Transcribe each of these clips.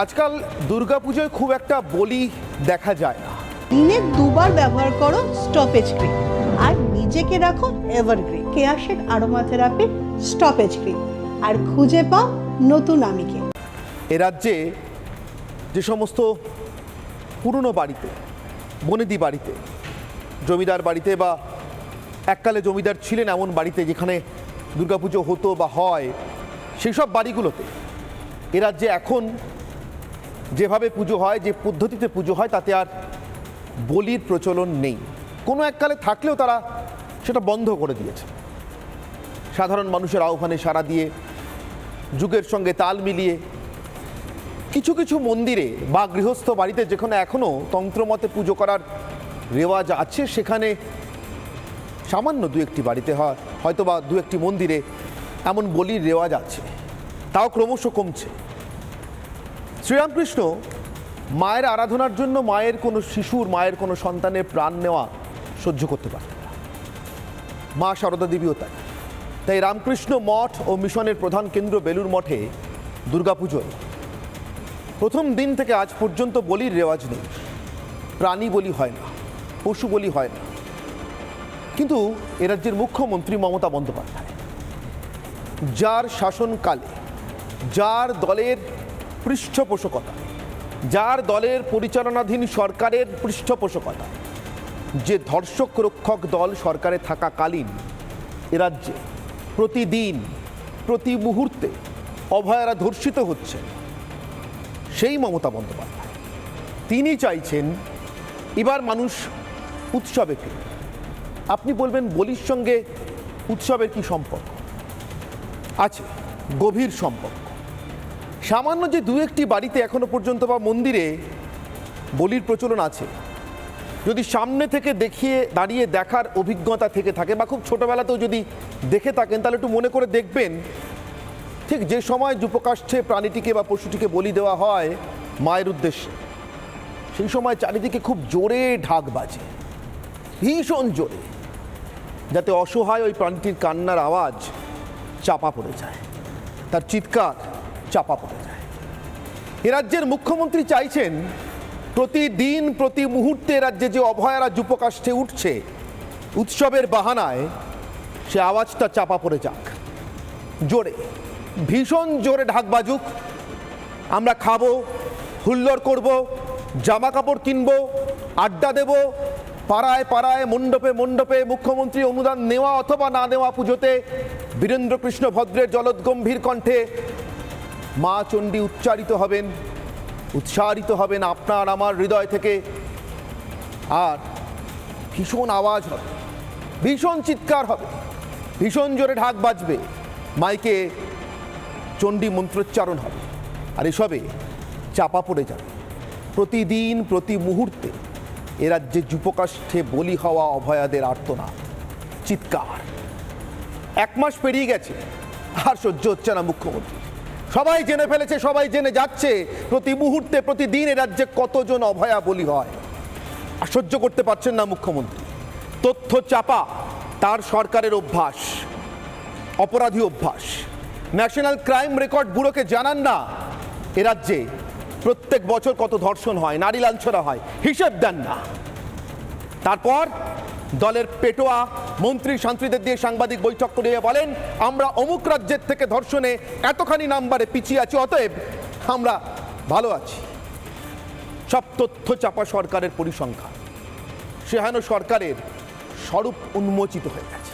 আজকাল দুর্গাপুজোয় খুব একটা বলি দেখা যায় না। দিনে দুবার ব্যবহার করো স্টপেজ ক্রিম আর নিজেকে রাখো এভারগ্রিন কেয়াশের আরোমা থেরাপির স্টপেজ ক্রিম আর খুঁজে পাও নতুন আমিকে। এ রাজ্যে যে সমস্ত পুরনো বাড়িতে বনেদি বাড়িতে জমিদার বাড়িতে বা এককালে জমিদার ছিলেন এমন বাড়িতে যেখানে দুর্গাপুজো হতো বা হয় সেই সব বাড়িগুলোতে এ রাজ্যে এখন যেভাবে পুজো হয়, যে পদ্ধতিতে পুজো হয়, তাতে আর বলির প্রচলন নেই। কোনো এককালে থাকলেও তারা সেটা বন্ধ করে দিয়েছে। সাধারণ মানুষের আহ্বানে সাড়া দিয়ে, যুগের সঙ্গে তাল মিলিয়ে, কিছু কিছু মন্দিরে বা গৃহস্থ বাড়িতে যেখানে এখনও তন্ত্রমতে পুজো করার রেওয়াজ আছে, সেখানে সামান্য দু একটি বাড়িতে হয় হয়তো বা দু একটি মন্দিরে এমন বলির রেওয়াজ আছে। তাও ক্রমশ কমছে। শ্রীরামকৃষ্ণ মায়ের আরাধনার জন্য মায়ের কোনো শিশুর, মায়ের কোনো সন্তানের প্রাণ নেওয়া সহ্য করতে পারতেন না। মা সারদা দেবীও তাই। তাই রামকৃষ্ণ মঠ ও মিশনের প্রধান কেন্দ্র বেলুর মঠে দুর্গাপুজোয় প্রথম দিন থেকে আজ পর্যন্ত বলির রেওয়াজ নেই। প্রাণী বলি হয় না, পশু বলি হয় না। কিন্তু এ রাজ্যের মুখ্যমন্ত্রী মমতা বন্দ্যোপাধ্যায়, যার শাসনকালে, যার দলের পৃষ্ঠপোষকতা, যার দলের পরিচালনাধীন সরকারের পৃষ্ঠপোষকতা। যে ধর্ষক রক্ষক দল সরকারে থাকাকালীন এ রাজ্যে প্রতিদিন, প্রতি মুহূর্তে অভয়ারা ধর্ষিত হচ্ছে, সেই মমতা বন্দ্যোপাধ্যায়। তিনি চাইছেন এবার মানুষ উৎসবে ফিরবে। আপনি বলবেন বলির সঙ্গে উৎসবের কি সম্পর্ক? আছে, গভীর সম্পর্ক। সামান্য যে দু একটি বাড়িতে এখনও পর্যন্ত বা মন্দিরে বলির প্রচলন আছে, যদি সামনে থেকে দেখিয়ে, দাঁড়িয়ে দেখার অভিজ্ঞতা থেকে থাকে বা খুব ছোটোবেলাতেও যদি দেখে থাকেন, তাহলে একটু মনে করে দেখবেন, ঠিক যে সময় যুপকাষ্ঠে প্রাণীটিকে বা পশুটিকে বলি দেওয়া হয় মায়ের উদ্দেশ্যে, সেই সময় চারিদিকে খুব জোরে ঢাক বাজে, ভীষণ জোরে, যাতে অসহায় ওই প্রাণীটির কান্নার আওয়াজ চাপা পড়ে যায়। তার চিৎকার চাপা পড়ে যায়। এ রাজ্যের মুখ্যমন্ত্রী চাইছেন প্রতিদিন, প্রতি মুহূর্তে রাজ্যে যে অভয়ারা যুপকাষ্ঠে উঠছে, উৎসবের বাহানায় সে আওয়াজটা চাপা পড়ে যাক। জোরে, ভীষণ জোরে ঢাক বাজুক। আমরা খাব, হুল্লোড় করব, জামা কাপড় কিনবো, আড্ডা দেব, পাড়ায় পাড়ায়, মণ্ডপে মণ্ডপে মুখ্যমন্ত্রী অনুদান নেওয়া অথবা না নেওয়া পুজোতে বীরেন্দ্র কৃষ্ণ ভদ্রের জলদগম্ভীর কণ্ঠে মা চণ্ডী উচ্চারিত হবেন উৎসারিত হবেন আপনার আমার হৃদয় থেকে। আর ভীষণ আওয়াজ হবে, ভীষণ চিৎকার হবে, ভীষণ জোরে ঢাক বাজবে, মাইকে চণ্ডী মন্ত্রোচ্চারণ হবে। আর এসবে চাপা পড়ে যাবে। প্রতিদিন, প্রতি মুহূর্তে এ রাজ্যে যুপকাষ্ঠে বলি হওয়া অভয়াদের আর্তনা, চিৎকার। এক মাস পেরিয়ে গেছে, আর সহ্য হচ্ছে না মুখ্যমন্ত্রী সবাই জেনে ফেলেছে, সবাই জেনে যাচ্ছে প্রতি মুহূর্তে, প্রতিদিন এ রাজ্যে কতজন অভয়া বলি হয়। আর করতে পারছেন না মুখ্যমন্ত্রী। তথ্য চাপা, তার সরকারের অভ্যাস, অপরাধী অভ্যাস। ন্যাশনাল ক্রাইম রেকর্ড ব্যুরোকে জানান না, এ রাজ্যে প্রত্যেক বছর কত ধর্ষণ হয়, নারী লাঞ্ছনা হয়, হিসেব দেন না। তারপর দলের পেটোয়া মন্ত্রী শান্তিদের দিয়ে সাংবাদিক বৈঠক করে বলেন, আমরা অমুক রাজ্যের থেকে ধর্ষণে এতখানি নাম্বারে পিছিয়ে আছি, অতএব আমরা ভালো আছি। সব তথ্য চাপা সরকারের পরিসংখ্যান। সেহানো সরকারের স্বরূপ উন্মোচিত হয়ে গেছে।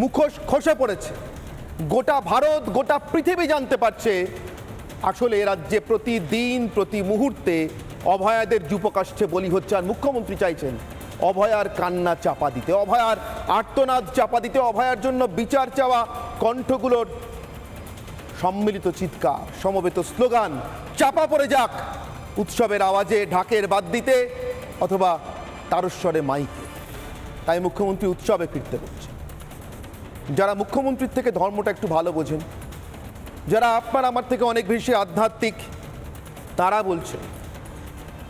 মুখোশ খসে পড়েছে। গোটা ভারত, গোটা পৃথিবী জানতে পারছে, আসলে রাজ্যে প্রতিদিন, প্রতি মুহূর্তে অভয়াদের যুপকাষ্ঠে বলি হচ্ছে, আর মুখ্যমন্ত্রী চাইছেন অভয়ার কান্না চাপা দিতে, অভয়ার আর্তনাদ চাপা দিতে, অভয়ার জন্য বিচার চাওয়া কণ্ঠগুলোর সম্মিলিত চিৎকার, সমবেত স্লোগান, চাপা পড়ে যাক উৎসবের আওয়াজে ঢাকের বাদ দিতে অথবা তারস্বরে মাইকে। তাই মুখ্যমন্ত্রী উৎসবে ফিরতে বলছে যারা মুখ্যমন্ত্রীর থেকে ধর্মটা একটু ভালো বোঝেন, যারা আপনার আমার থেকে অনেক বেশি আধ্যাত্মিক, তারা বলছে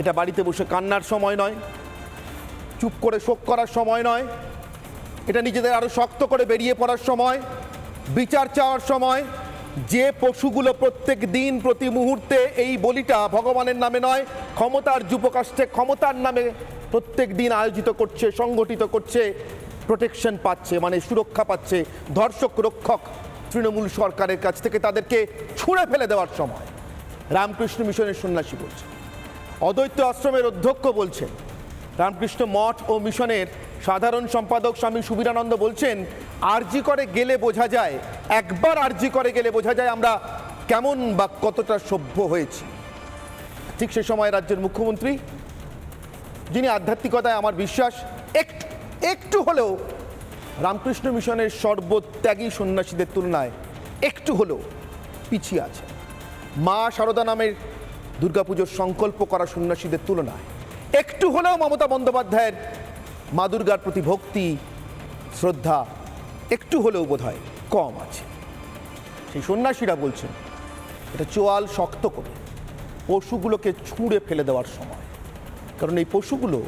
এটা বাড়িতে বসে কান্নার সময় নয় চুপ করে শোক করার সময় নয়। এটা নিজেদের আরও শক্ত করে বেরিয়ে পড়ার সময়, বিচার চাওয়ার সময়। যে পশুগুলো প্রত্যেক দিন, প্রতি মুহূর্তে এই বলিটা ভগবানের নামে নয়, ক্ষমতার যুপকাষ্টে ক্ষমতার নামে প্রত্যেক দিন আয়োজিত করছে, সংগঠিত করছে প্রোটেকশন পাচ্ছে মানে সুরক্ষা পাচ্ছে, ধর্ষক, রক্ষক, তৃণমূল সরকারের কাছ থেকে তাদেরকে ছুঁড়ে ফেলে দেওয়ার সময়। রামকৃষ্ণ মিশনের সন্ন্যাসী বলছে। অদ্বৈত আশ্রমের অধ্যক্ষ বলছেন রামকৃষ্ণ মঠ ও মিশনের সাধারণ সম্পাদক স্বামী সুবীরানন্দ বলছেন, আরজি করে গেলে বোঝা যায়, একবার আরজি করে গেলে বোঝা যায় আমরা কেমন বা কতটা সভ্য হয়েছি। ঠিক সে সময় রাজ্যের মুখ্যমন্ত্রী, যিনি আধ্যাত্মিকতায় আমার বিশ্বাস, একটু একটু হলেও রামকৃষ্ণ মিশনের সর্বত্যাগী সন্ন্যাসীদের তুলনায় একটু হলেও পিছিয়ে আছে মা সারদা নামের দুর্গাপুজোর সংকল্প করা সন্ন্যাসীদের তুলনায় একটু হলেও মমতা বন্দ্যোপাধ্যায়ের মা দুর্গার প্রতি ভক্তি, শ্রদ্ধা একটু হলেও বোধ হয় কম আছে। সেই সন্ন্যাসীরা বলছেন, এটা চোয়াল শক্ত করে পশুগুলোকে ছুঁড়ে ফেলে দেওয়ার সময়। কারণ এই পশুগুলো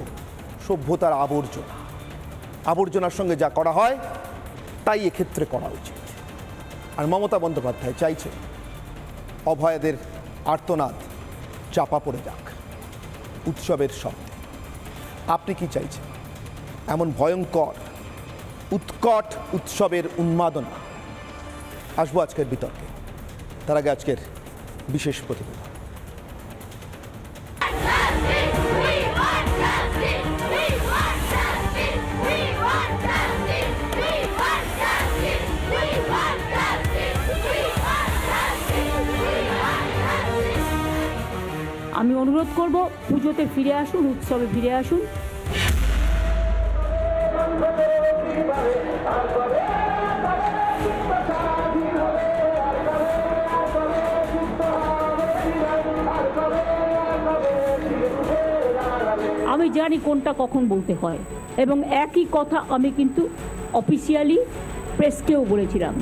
সভ্যতার আবর্জনা। আবর্জনার সঙ্গে যা করা হয়, তাই এক্ষেত্রে করা উচিত। আর মমতা বন্দ্যোপাধ্যায় চাইছে অভয়াদের আর্তনাদ চাপা পড়ে যাক। উৎসবের শব্দে আপনি কি চাইছেন? এমন ভয়ঙ্কর, উৎকট উৎসবের উন্মাদনা? আসব আজকের বিতর্কে। তার আগে আজকের বিশেষ প্রতিবেদন। আমি অনুরোধ করব পুজোতে ফিরে আসুন, উৎসবে ফিরে আসুন। আমি জানি কোনটা কখন বলতে হয়, এবং একই কথা আমি কিন্তু অফিসিয়ালি প্রেসকেও বলেছিলাম।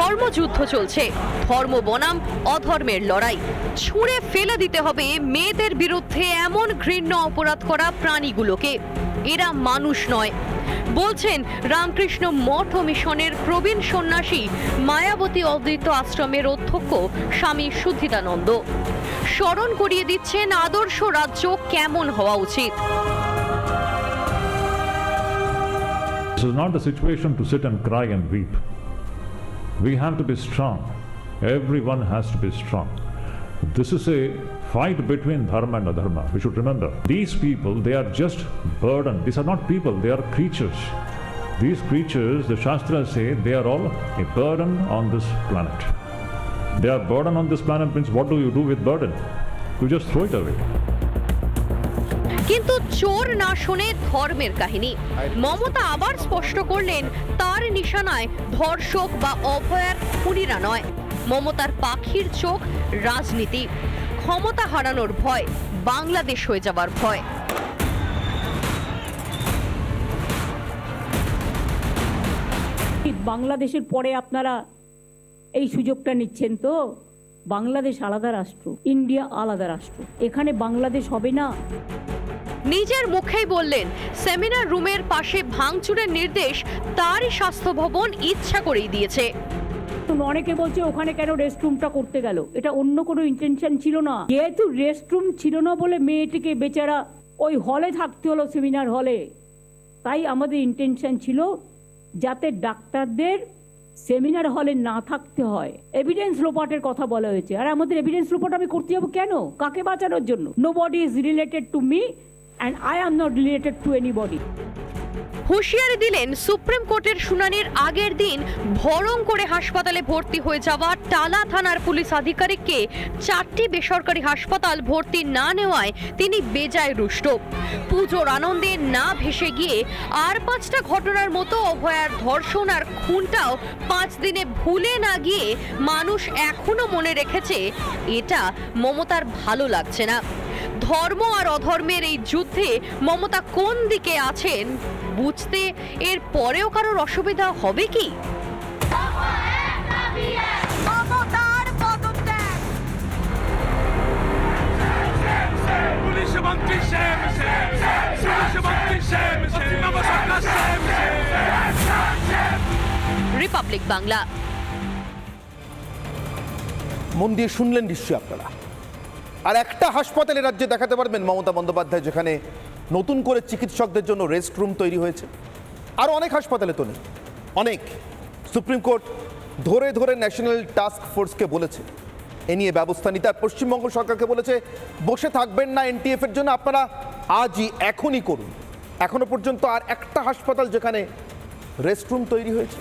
ধর্মযুদ্ধ চলছে। ধর্ম বনাম, অধর্মের লড়াই। ছুঁড়ে ফেলে দিতে হবে মেয়েদের বিরুদ্ধে এমন ঘৃণ্য অপরাধ করা প্রাণীগুলোকে। এরা মানুষ নয়। বলছেন, রামকৃষ্ণ মঠ মিশনের প্রবীণ সন্ন্যাসী, মায়াবতী অদ্বৈত আশ্রমের অধ্যক্ষ স্বামী শুদ্ধিদানন্দ স্মরণ করিয়ে দিচ্ছেন আদর্শ রাজ্য কেমন হওয়া উচিত। This is not the situation to sit and cry and weep. We have to be strong. Everyone has to be strong. This is a fight between dharma and adharma. We should remember. These people, they are just burden. These are not people, they are creatures. These creatures, the Shastras say, they are all a burden on this planet. They are burden on this planet means what do you do with burden? You just throw it away. কিন্তু চোর না শুনে ধর্মের কাহিনী। মমতা আবার স্পষ্ট করলেন, তার নিশানায় ধর্ষক বা অভয়ার খুনিরা নয়। মমতার পাখির চোখ রাজনীতি। ক্ষমতা হারানোর ভয়, বাংলাদেশ হয়ে যাবার ভয়। বাংলাদেশের পরে আপনারা এই সুযোগটা নিচ্ছেন তো? বাংলাদেশ আলাদা রাষ্ট্র, ইন্ডিয়া আলাদা রাষ্ট্র। এখানে বাংলাদেশ হবে না? নিজের মুখেই বললেন, সেমিনার রুমের পাশে ভাঙচুরের নির্দেশ, তারই স্বাস্থ্য ভবন ইচ্ছা করেই দিয়েছে। অনেকে বলছে, ওখানে কেন রেস্টরুমটা করতে গেল? এটা অন্য কোনো ইন্টেনশন ছিল না। যেহেতু রেস্টরুম ছিল না বলে মেয়েটিকে বেচারা ওই হলে থাকতে হলো সেমিনার হলে তাই আমাদের ইন্টেনশন ছিল যাতে ডাক্তারদের সেমিনার হলে না থাকতে হয়। এভিডেন্স লোপাটের কথা বলা হয়েছে। আর আমাদের এভিডেন্স লোপাট আমি করতে যাব কেন? কাকে বাঁচানোর জন্য? Nobody is related to me and I am not related to anybody হুঁশিয়ারি দিলেন সুপ্রিম কোর্টের শুনানির আগের দিন ভরং করে হাসপাতালে ভর্তি হয়ে যাওয়া টালা থানার পুলিশ আধিকারিককে চারটি বেসরকারি হাসপাতাল ভর্তি না নেওয়ায় তিনি বেজায় রুষ্ট। পুজোর আনন্দে না ভেসে গিয়ে আর পাঁচটা ঘটনার মতো অভয়ার ধর্ষণ আর খুনটাও পাঁচ দিনে ভুলে না গিয়ে মানুষ এখনও মনে রেখেছে, এটা মমতার ভালো লাগছে না। ধর্ম আর অধর্মের এই যুদ্ধে মমতা কোন দিকে আছেন বুঝতে এর পরেও কারোর অসুবিধা হবে কি? রিপাবলিক বাংলা। মন দিয়ে শুনলেন নিশ্চয়ই আপনারা। আর একটা হাসপাতালে রাজ্যে দেখাতে পারবেন মমতা বন্দ্যোপাধ্যায়, যেখানে নতুন করে চিকিৎসকদের জন্য রেস্ট রুম তৈরি হয়েছে। আর অনেক হাসপাতালে তো নেই। অনেক। সুপ্রিম কোর্ট ধরে ধরে ন্যাশনাল টাস্ক ফোর্সকে বলেছে। এ নিয়ে ব্যবস্থা নিতে আর পশ্চিমবঙ্গ সরকারকে বলেছে, বসে থাকবেন না এনটিএফ এর জন্য, আপনারা আজই এখনই করুন। এখনও পর্যন্ত আর একটা হাসপাতাল যেখানে রেস্ট রুম তৈরি হয়েছে,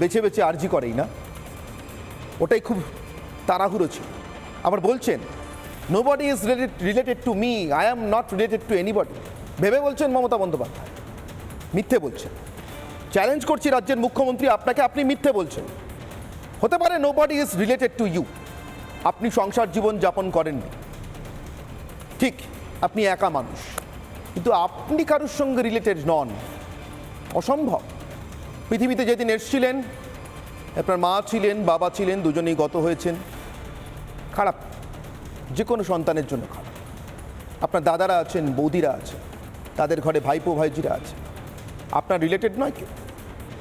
বেছে বেছে আর্জি করেই না। ওটাই খুব তাড়াহুড়ো ছিল। আবার বলছেন nobody is related to me I am not related to anybody ভেবে বলছেন মমতা বন্দ্যোপাধ্যায়। মিথ্যে বলছেন। চ্যালেঞ্জ করছি রাজ্যের মুখ্যমন্ত্রী, আপনাকে আপনি মিথ্যে বলছেন। হতে পারে nobody is related to you আপনি সংসার জীবন যাপন করেননি। ঠিক, আপনি একা মানুষ। কিন্তু আপনি কারোর সঙ্গে রিলেটেড নন। অসম্ভব। পৃথিবীতে যেদিন এসছিলেন, আপনার মা ছিলেন, বাবা ছিলেন, দুজনেই গত হয়েছেন। খারাপ। যে কোনো সন্তানের জন্য খারাপ। আপনার দাদারা আছেন, বৌদিরা আছেন, তাদের ঘরে ভাইপো, ভাইজিরা আছে। আপনার রিলেটেড নয় কেউ?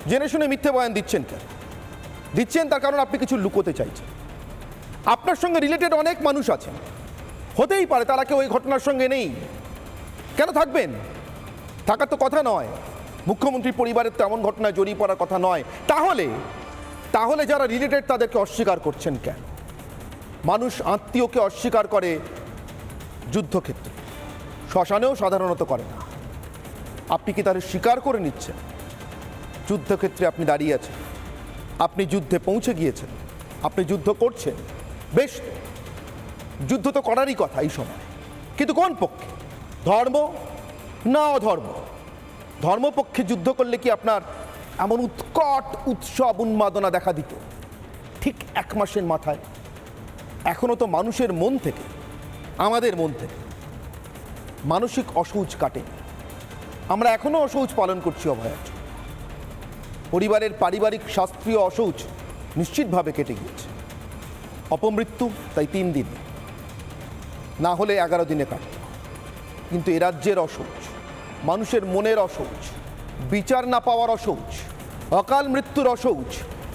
জেনে শুনে মিথ্যে বয়ান দিচ্ছেন কেন? দিচ্ছেন তার কারণ আপনি কিছু লুকোতে চাইছেন। আপনার সঙ্গে রিলেটেড অনেক মানুষ আছেন। হতেই পারে তারা কেউ ওই ঘটনার সঙ্গে নেই। কেন থাকবেন? থাকার তো কথা নয়। মুখ্যমন্ত্রীর পরিবারের তো এমন ঘটনায় জড়িয়ে পড়ার কথা নয়। তাহলে তাহলে যারা রিলেটেড তাদেরকে অস্বীকার করছেন কেন? মানুষ আত্মীয়কে অস্বীকার করে যুদ্ধক্ষেত্রে। শ্মশানেও সাধারণত করে না। আপনি কি তাদের স্বীকার করে নিচ্ছেন? যুদ্ধক্ষেত্রে আপনি দাঁড়িয়ে আছেন। আপনি যুদ্ধে পৌঁছে গিয়েছেন। আপনি যুদ্ধ করছেন। বেশ যুদ্ধ তো করারই কথা এই সময়। কিন্তু কোন পক্ষে? ধর্ম না অধর্ম? ধর্মপক্ষে যুদ্ধ করলে কি আপনার এমন উৎকট উৎসব উন্মাদনা দেখা দিত? ঠিক এক মাসের মাথায় এখনও তো মানুষের মন থেকে, আমাদের মন থেকে মানসিক অসৌচ কাটে। আমরা এখনও অসৌচ পালন করছি অভয়াচ পরিবারের পারিবারিক শাস্ত্রীয় অসৌচ নিশ্চিতভাবে কেটে গিয়েছে। অপমৃত্যু তাই তিন দিন। না হলে এগারো দিনে কাটে কিন্তু এ রাজ্যের অসৌচ, মানুষের মনের অসৌচ, বিচার না পাওয়ার অসৌচ, অকাল মৃত্যুর অসৌচ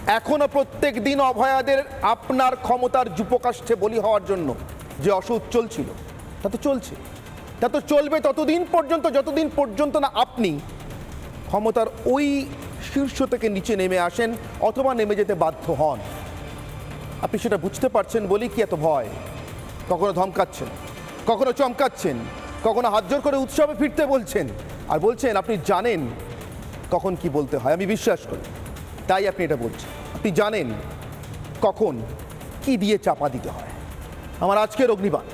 এখনও প্রত্যেক দিন অভয়াদের আপনার ক্ষমতার যুপকাষ্ঠে বলি হওয়ার জন্য। যে অসৌচ চলছিল, তা তো চলছে। তা তো চলবে ততদিন পর্যন্ত, যতদিন পর্যন্ত না আপনি ক্ষমতার ওই শীর্ষ থেকে নিচে নেমে আসেন অথবা নেমে যেতে বাধ্য হন। আপনি সেটা বুঝতে পারছেন বলেই কি এত ভয়? কখনো ধমকাচ্ছেন, কখনো চমকাচ্ছেন, কখনো হাত জোর করে উৎসবে ফিরতে বলছেন। আর বলছেন, আপনি জানেন কখন কি বলতে হয়, আমি বিশ্বাস করি। তাই আপনি এটা বলছেন। আপনি জানেন কখন কি দিয়ে চাপা দিতে হয়। আমার আজকের অগ্নিবাণ।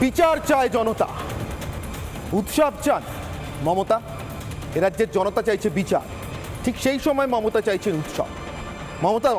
বিচার চায় জনতা। উৎসব চান মমতা। এ রাজ্যের জনতা চাইছে বিচার। ঠিক সেই সময় মমতা চাইছেন উৎসব। মমতা